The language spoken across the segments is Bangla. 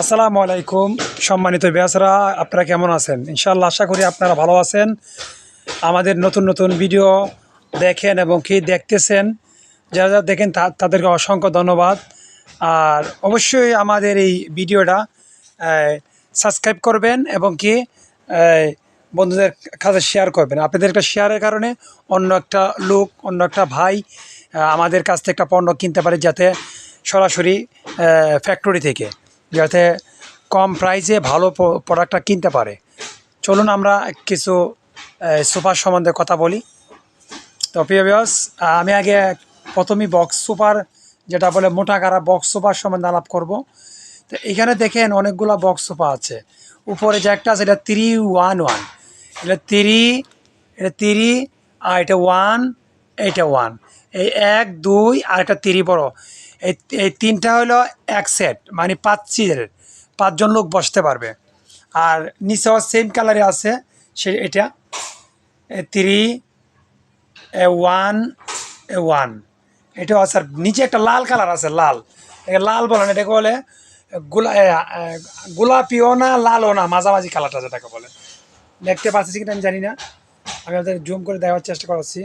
আসসালামু আলাইকুম, সম্মানিত ব্যাসরা, আপনারা কেমন আছেন? ইনশাল্লাহ আশা করি আপনারা ভালো আছেন। আমাদের নতুন নতুন ভিডিও দেখেন এবং কি দেখতেছেন, যারা যারা দেখেন তাদেরকে অসংখ্য ধন্যবাদ। আর অবশ্যই আমাদের এই ভিডিওটা সাবস্ক্রাইব করবেন এবং কি বন্ধুদের কাছে শেয়ার করবেন। আপনাদের একটা শেয়ারের কারণে অন্য একটা লোক, অন্য একটা ভাই আমাদের কাছ থেকে একটা পণ্য কিনতে পারে যাতে সরাসরি ফ্যাক্টরি থেকে। যাতে কম প্রাইসে ভালো প্রোডাক্টটা কিনতে পারে। চলুন আমরা কিছু সোফার সম্বন্ধে কথা বলি। তো প্রিয় বিয়স আমি আগে প্রথমেই বক্স সুপার যেটা বলে মোটা কারা বক্স সুপার সম্বন্ধে আলাপ করব। তো এখানে দেখেন অনেকগুলো বক্স সোফা আছে। উপরে যে একটা আছে, এটা থ্রি ওয়ান ওয়ান এটা থ্রি এটা থ্রি আর এটা ওয়ান এটা ওয়ান এই এক, দুই, আর একটা থ্রি বড়। এই এই তিনটা হলো এক সেট মানে পাঁচ সিটের পাঁচজন লোক বসতে পারবে। আর নিচেও সেম কালারে আছে, সে, এটা। থ্রি এ ওয়ান এ ওয়ান এটা আছে, আর নিচে একটা লাল কালার আছে, লাল। লাল বলে না, এটাকে বলে গোলা গোলাপিও না, লালও না, মাঝামাঝি কালারটা যেটাকে বলে। দেখতে পাচ্ছি কিনা আমি জানি না। আমি আপনাদের জুম করে দেওয়ার চেষ্টা করছি।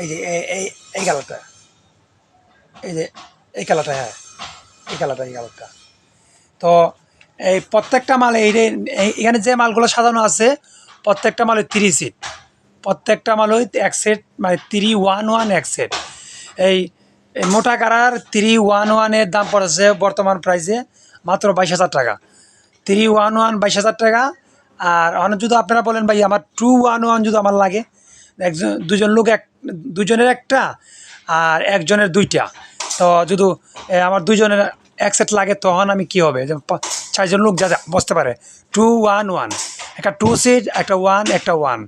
এই যে এই এই কালারটা এই যে, এই কালারটা হ্যাঁ। এই কালারটা এই কালারটা তো এই প্রত্যেকটা মাল এই এখানে যে মালগুলো সাজানো আছে, প্রত্যেকটা মাল ওই থ্রি সিট প্রত্যেকটা মাল ওই এক সেট মানে থ্রি ওয়ান ওয়ান এক সেট এই মোটা কারার থ্রি ওয়ান ওয়ানের দাম পড়েছে বর্তমান প্রাইসে মাত্র বাইশ হাজার টাকা। থ্রি ওয়ান ওয়ান বাইশ হাজার টাকা। আর অনেক যদি আপনারা বলেন, ভাই, আমার টু ওয়ান ওয়ান যদি আমার লাগে, একজন, দুজন লোক এক, দুজনের একটা, আর একজনের দুইটা। তো যদি আমার দুজনের এক সেট লাগে তখন আমি কি হবে? চারজন লোক যা বসতে পারে। টু ওয়ান ওয়ান একটা টু সিট একটা ওয়ান একটা ওয়ান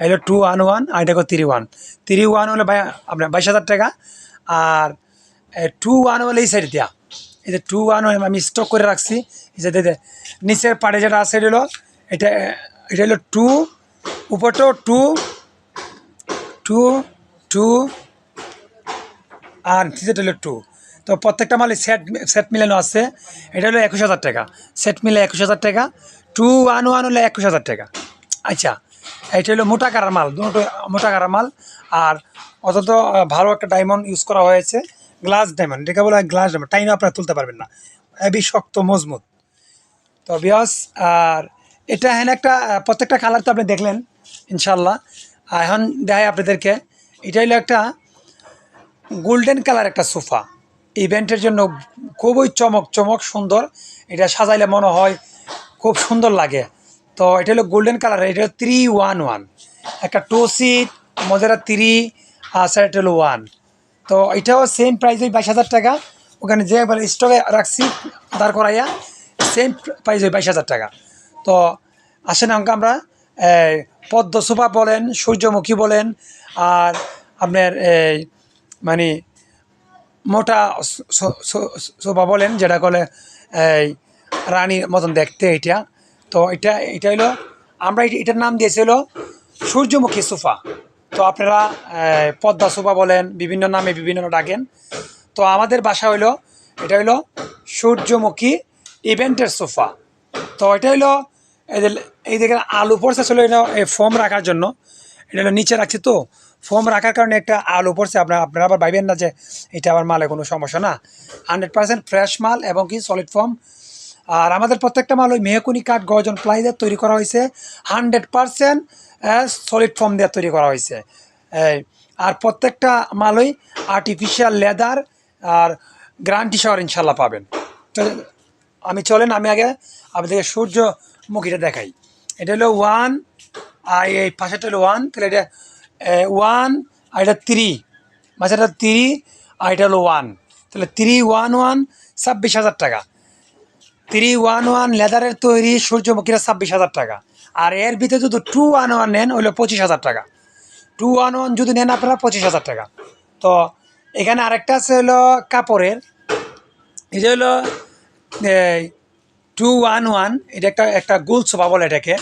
হলো টু ওয়ান ওয়ান আর এটা থ্রি ওয়ান থ্রি ওয়ান হলে আপনার বাইশ হাজার টাকা আর টু ওয়ান হলে এই সাইড দেওয়া এই যে টু ওয়ান আমি স্টক করে রাখছি। এই যে দে- দে, নিচের পাড়ে যেটা আছে এটা হলো এটা এটা হলো টু উপরটাও টু টু টু আর নিচেটা হলো টু তো প্রত্যেকটা মালে সেট সেট মিলানো আছে। এটা হলো একুশ হাজার টাকা। সেট মিলে একুশ হাজার টাকা। টু ওয়ান ওয়ান হলো একুশ হাজার টাকা। আচ্ছা এটা হলো মোটা কারার মাল দুটো মোটা কারার মাল। আর আহ, ভালো একটা ডায়মন্ড ইউজ করা হয়েছে। গ্লাস ডায়মন্ড এটাকে বলা হয় গ্লাস ডায়মন্ড টাইনে আপনারা তুলতে পারবেন না। হেবি শক্ত মজবুত। তো বিয়স আর এটা হ্যাঁ একটা প্রত্যেকটা কালার তো আপনি দেখলেন ইনশাল্লাহ এখন দেখাই আপনাদেরকে। এটা হলো একটা গোল্ডেন কালার একটা সোফা। ইভেন্টের জন্য খুবই চমক চমক সুন্দর। এটা সাজাইলে মনে হয় খুব সুন্দর লাগে। তো এটা হলো গোল্ডেন কালার, এটা হলো থ্রি ওয়ান ওয়ান একটা টু সিট মজারা থ্রি আর স্যার এটা হলো ওয়ান তো এটাও সেম প্রাইস ওই বাইশ হাজার টাকা। ওখানে যে এবার স্টকে রাখছি দাঁড় করাইয়া সেম প্রাইস ওই বাইশ হাজার টাকা। তো আসেন অঙ্ক আমরা পদ্ম সোফা বলেন, সূর্যমুখী বলেন, আর আপনার মানে মোটা সোফা বলেন, যেটা বলে এই রানীর মতন দেখতে এটা। তো এটা এটা হলো আমরা এটা- এটার নাম দিয়েছি হলো সূর্যমুখী সোফা। তো আপনারা পদ্মা সোফা বলেন, বিভিন্ন নামে বিভিন্ন ডাকেন। তো আমাদের বাসা হইল, এটা হইল সূর্যমুখী ইভেন্টের সোফা। তো এটা হইল, এই দেখেন, আলু পড়ছে ছিল এটা ফোম রাখার জন্য। এটা হলো নিচে রাখছি তো ফোম রাখার কারণে একটা আলু পড়ছে। আপনার, আপনারা আবার ভাইবেন না যে এটা আমার মালে কোনো সমস্যা না। হান্ড্রেড পার্সেন্ট ফ্রেশ মাল এবং কি সলিড ফর্ম আর আমাদের প্রত্যেকটা মাল ওই মেহকুনি কাঠ গজন প্লাই দিয়ে তৈরি করা হয়েছে। হান্ড্রেড পার্সেন্ট সলিড ফর্ম দিয়ে তৈরি করা হয়েছে। আর প্রত্যেকটা মালই আর্টিফিশিয়াল লেদার আর গ্রান্টি সহ ইনশাল্লাহ পাবেন। তো আমি, চলেন আমি আগে আপনাদেরকে সূর্যমুখীটা দেখাই। এটা হলো ওয়ান আর এই পাশেটা হলো ওয়ান তাহলে এটা ওয়ান আর এটা থ্রি মাঝেটা থ্রি আর এটা হলো ওয়ান তাহলে থ্রি ওয়ান ওয়ান ছাব্বিশ হাজার টাকা। থ্রি ওয়ান ওয়ান লেদারের তৈরি সূর্যমুখীরা ছাব্বিশ হাজার টাকা। আর এর ভিতরে যদি টু ওয়ান ওয়ান নেন হইল পঁচিশ হাজার টাকা। টু ওয়ান ওয়ান যদি নেন আপনারা পঁচিশ হাজার টাকা। তো এখানে আরেকটা আছে হলো কাপড়ের। এটা হলো টু ওয়ান ওয়ান এটা একটা একটা গোল সোফা বলে এটাকে।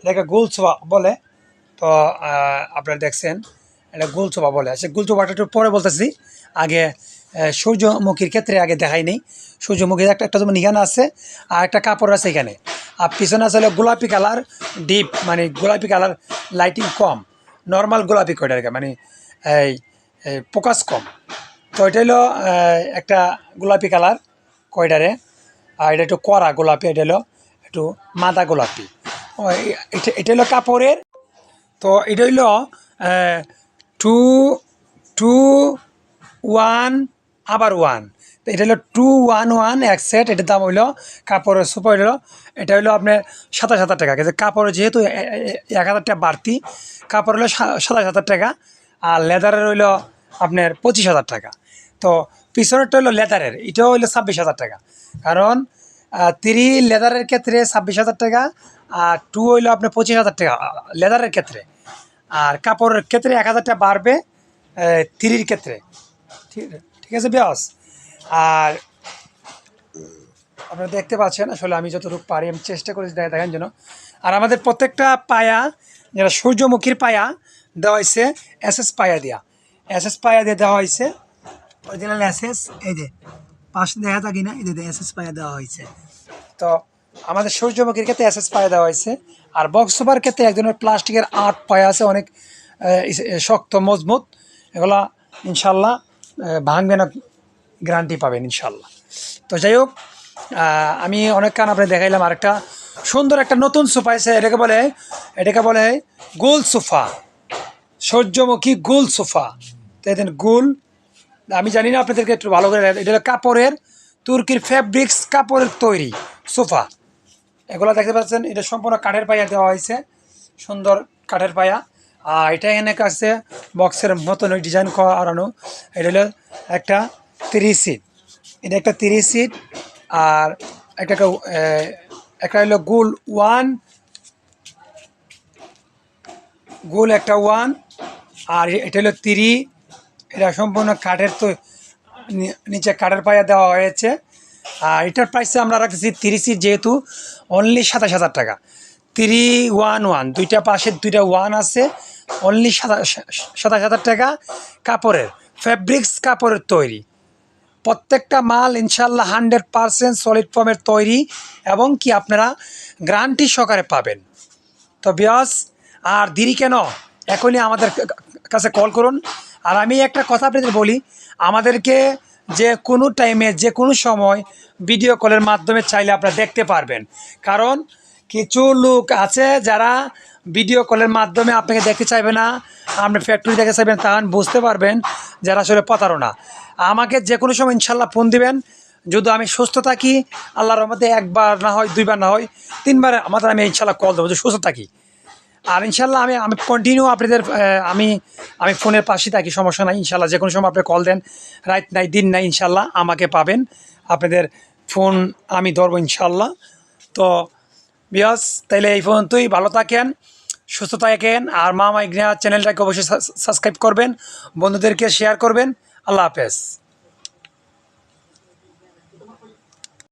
এটা একটা গোল সোফা বলে। তো আপনারা দেখছেন, এটা গোল সোফা বলে। সে গোল সোফাটা একটু পরে বলতেছি। আগে সূর্যমুখীর ক্ষেত্রে আগে দেখাই নেই। সূর্যমুখীর একটা একটা যেমন আছে, আর একটা কাপড় আছে এখানে। আর পিছনে আছে হলো গোলাপি কালার, ডিপ মানে গোলাপি কালার লাইটিং কম। নর্মাল গোলাপি কয়টার মানে এই ফোকাস কম। তো এটা হলো একটা গোলাপি কালার কয়টারে আর এটা একটু কড়া গোলাপি, এটা হলো একটু মাদা গোলাপি। এটা হলো কাপড়ের তো এটা হইল টু টু ওয়ান আবার ওয়ান তো এটা হলো টু ওয়ান ওয়ান এক সেট এটার দাম হইল কাপড়ের সুপার হইল, এটা হইল আপনার সাতাশ হাজার টাকা। কিন্তু কাপড়ের যেহেতু এক হাজার টাকা বাড়তি, কাপড় হলো সাতাশ হাজার টাকা আর লেদারের হইল আপনার পঁচিশ হাজার টাকা। তো পিছনেরটা হইল লেদারের, এটাও হইল ছাব্বিশ হাজার টাকা। কারণ থ্রি লেদারের ক্ষেত্রে ছাব্বিশ হাজার টাকা, আর টু হইল আপনার পঁচিশ হাজার টাকা, লেদারের ক্ষেত্রে। আর কাপড়ের ক্ষেত্রে এক হাজার টাকা বাড়বে থ্রির ক্ষেত্রে। ঠিক আছে বিয়াস? আর আপনারা দেখতে পাচ্ছেন, আসলে আমি যতটুকু পারি, আমি চেষ্টা করেছি দেখা দেখার জন্য। আর আমাদের প্রত্যেকটা পায়া যেটা সূর্যমুখীর পায়া দেওয়া হয়েছে এস এস পায়া দেওয়া এস এস পায়া দিয়ে দেওয়া হয়েছে অরিজিনাল এস এস এই যে। পাশে দেখা থাকি না এই যে এস এস পায়া দেওয়া হয়েছে। তো আমাদের সূর্যমুখীর ক্ষেত্রে এস এস পায়া দেওয়া হয়েছে। আর বক্স ক্ষেত্রে এক ধরনের প্লাস্টিকের আট পায়া আছে, অনেক শক্ত, মজবুত। এগুলা ইনশাল্লাহ ভাঙবে না, গ্যারান্টি পাবেন ইনশাল্লাহ। তো যাই হোক আমি অনেক কান আপনি দেখাইলাম আরেকটা সুন্দর একটা নতুন সোফা আছে, এটাকে বলে এটাকে বলে গোল সোফা। সূর্যমুখী গোল সোফা। তো এদিন গোল আমি জানি না আপনাদেরকে একটু ভালো করে এটা হলো কাপড়ের তুর্কির ফ্যাব্রিক্স কাপড়ের তৈরি সোফা। এগুলো দেখতে পাচ্ছেন, এটা সম্পূর্ণ কাঠের পায়া দেওয়া হয়েছে। সুন্দর কাঠের পায়া। আর এটা এখানে কাছে বক্সের মতন ওই ডিজাইন করানো এটা হলো একটা থ্রি সিট এটা একটা থ্রি সিট আর একটা একটা হলো গোল ওয়ান গোল একটা ওয়ান আর এটা হলো তিরি এটা সম্পূর্ণ কাঠের তো নিচে কাঠের পায়া দেওয়া হয়েছে। আর এটার প্রাইসে আমরা রাখতেছি তিরিশি যেহেতু অনলি সাতাশ হাজার টাকা। থ্রি ওয়ান ওয়ান দুইটা পাশে দুইটা ওয়ান আছে অনলি সাতাশ হাজার টাকা কাপড়ের ফ্যাব্রিক্স কাপড়ের তৈরি। প্রত্যেকটা মাল ইনশাল্লাহ হান্ড্রেড পারসেন্ট সলিড ফর্মের তৈরি এবং কি আপনারা গ্রান্টি সহকারে পাবেন। তো বিয়াস, আর দেরি কেন? এখনই আমাদের কাছে কল করুন। আর আমি একটা কথা আপনাদের বলি, আমাদেরকে যে কোনো টাইমে যে কোনো সময় ভিডিও কলের মাধ্যমে চাইলে আপনারা দেখতে পারবেন। কারণ কিছু লোক আছে যারা ভিডিও কলের মাধ্যমে আপনাকে দেখতে চাইবে না আপনি ফ্যাক্টরি দেখতে চাইবেন তখন বুঝতে পারবেন যারা আসলে প্রতারণা। আমাকে যে কোনো সময় ইনশাল্লাহ ফোন দিবেন। যদি আমি সুস্থ থাকি, আল্লাহর রহমতে একবার না হয়, দুইবার না হয়, তিনবার আমাদের আমি ইনশাল্লাহ কল দেবো যে সুস্থ থাকি। আর ইনশাল্লাহ আমি আমি কন্টিনিউ আপনাদের আমি আমি ফোনের পাশে থাকি, সমস্যা নাই, ইনশাল্লাহ যে কোনো সময় আপনি কল দেন। রাত নাই, দিন নাই, ইনশাল্লাহ আমাকে পাবেন। আপনাদের ফোন আমি ধরবো ইনশাল্লাহ। তো বিয়াস তাইলে এই পর্যন্তই, ভালো থাকেন, সুস্থ থাকেন, আর মা মাইগ্রিয়া চ্যানেলটাকে অবশ্যই সাবস্ক্রাইব করবেন, বন্ধুদেরকে শেয়ার করবেন। আল্লাহ হাফেজ।